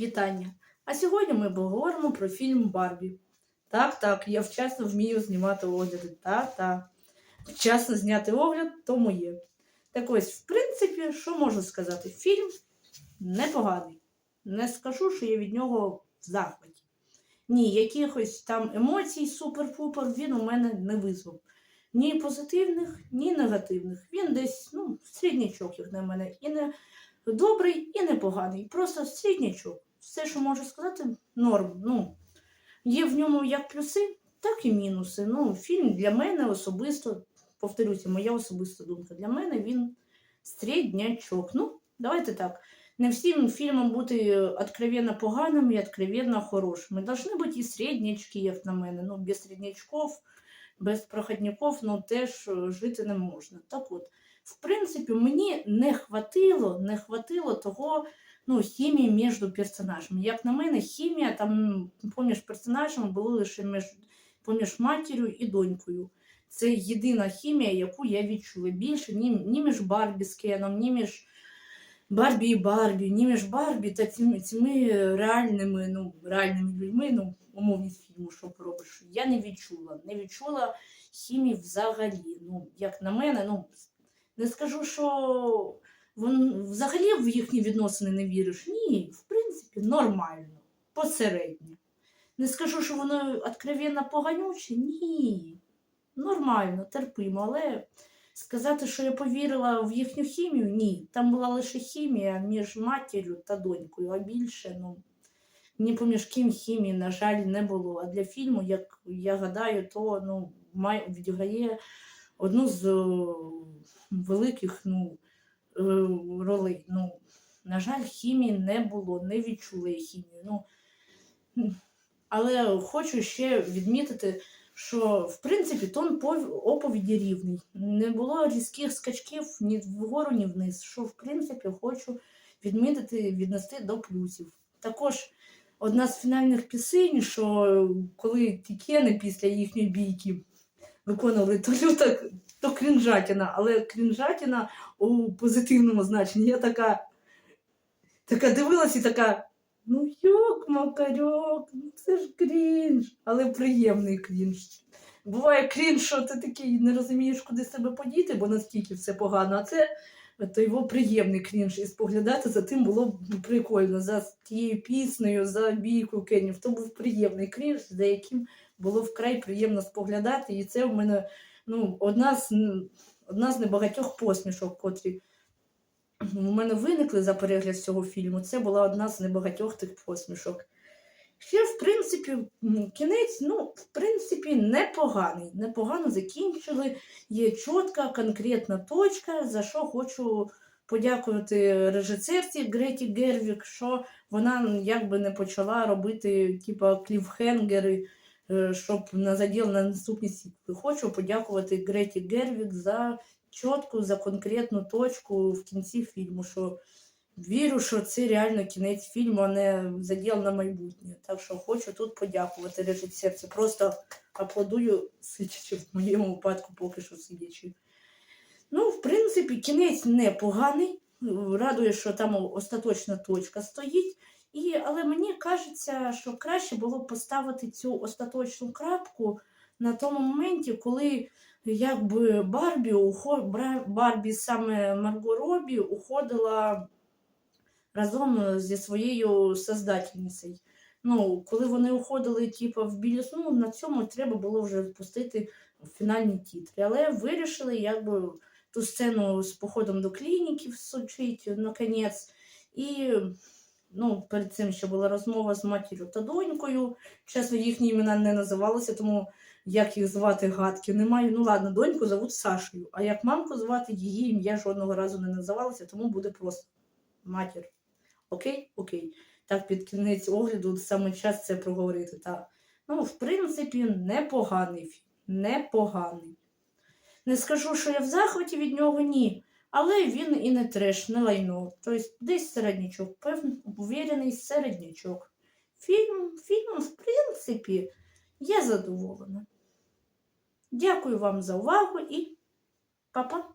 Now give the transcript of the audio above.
Вітання! А сьогодні ми поговоримо про фільм Барбі. Так, так, я вчасно вмію знімати огляди. Так. Вчасно зняти огляд то моє. Так ось, в принципі, що можу сказати? Фільм непоганий. Не скажу, що я від нього в захваті. Ні, якихось там емоцій супер-пупер він у мене не визвав. Ні позитивних, ні негативних. Він десь, ну, середнячок, як на мене. І не добрий, і не поганий. Просто середнячок. Все, що можу сказати, норм. Ну, є в ньому як плюси, так і мінуси. Ну, фільм для мене особисто, повторюся, моя особиста думка. Для мене він середнячок. Ну, давайте так. Не всім фільмам бути откровенно поганим і откровенно хорошими. Должны бути і середнячки, як на мене. Ну, без середнячків, без проходників, ну теж е, жити не можна. Так от, в принципі, мені не хватило, не хватило того, ну, хімії між персонажами. Як на мене, хімія там поміж персонажами була лише між, поміж матір'ю і донькою. Це єдина хімія, яку я відчула. Більше ні, ні між Барбі з Кеном, ні між Барбі і Барбі, ні між Барбі та цими, цими реальними, ну, реальними людьми, ну, умовність фільму, що поробиш, я не відчула. Не відчула хімії взагалі. Ну, як на мене, ну, не скажу, що вон, взагалі в їхні відносини не віриш. Ні, в принципі, нормально, посередньо. Не скажу, що воно откровенно поганюче, ні. Нормально, терпимо, але сказати, що я повірила в їхню хімію, ні. Там була лише хімія між матір'ю та донькою, а більше, ну, ні поміж ким хімії, на жаль, не було. А для фільму, як я гадаю, то ну, відіграє одну з великих ну, е, ролей. Ну, на жаль, хімії не було, не відчули хімію. Ну, але хочу ще відмітити, що в принципі тон оповіді рівний. Не було різких скачків ні вгору, ні вниз. Що, в принципі, хочу відмітити, віднести до плюсів. Також одна з фінальних пісень, що коли ті кени після їхньої бійки виконували, то люта, то крінжатіна, але крінжатіна у позитивному значенні. Я така, така дивилась і така. Ну, йок, макарьок, ну це ж крінж, але приємний крінж. Буває крінж, що ти такий не розумієш, куди себе подіти, бо наскільки все погано, а це то його приємний крінж. І споглядати за тим було прикольно. За тією піснею, за бійкою Кенів. То був приємний крінж, за яким було вкрай приємно споглядати. І це в мене ну, одна з, одна з небагатьох посмішок, котрі у мене виникли за перегляд цього фільму. Це була одна з небагатьох тих посмішок. Ще, в принципі, кінець, ну, в принципі, непоганий. Непогано закінчили. Є чітка, конкретна точка, за що хочу подякувати режисерці Греті Гервік, що вона якби не почала робити типа кліфхенгери, е, щоб на заділ на наступні сіквели. Хочу подякувати Греті Гервік за чітку, за конкретну точку в кінці фільму. що Вірю, що це реально кінець фільму, а не заділ на майбутнє. Так що хочу тут подякувати режисерці. Просто аплодую, сидячи в моєму випадку, поки що сидячи. Ну, в принципі, кінець непоганий. Радує, що там остаточна точка стоїть. І, але мені кажеться, що краще було б поставити цю остаточну крапку на тому моменті, коли якби Барбі, уход... Барбі саме Марго Робі уходила разом зі своєю создательницею. Ну, коли вони уходили типу, в білі сну, на цьому треба було вже впустити фінальні тітри. Але вирішили якби ту сцену з походом до клініки всучити, наконець. І ну, перед цим ще була розмова з матір'ю та донькою. Чесно, їхні імена не називалися, тому як їх звати гадки немає. Ну ладно, доньку зовуть Сашею, а як мамку звати, її ім'я жодного разу не називалося, тому буде просто матір. Окей? Окей. Так, під кінець огляду саме час це проговорити. Так. Ну, в принципі, непоганий. Непоганий. Не скажу, що я в захваті від нього, ні. Але він і не треш, не лайно. Тобто десь середнячок, певний увірений середнячок. Фільм, фільм, в принципі, я задоволена. Дякую вам за увагу і па-па!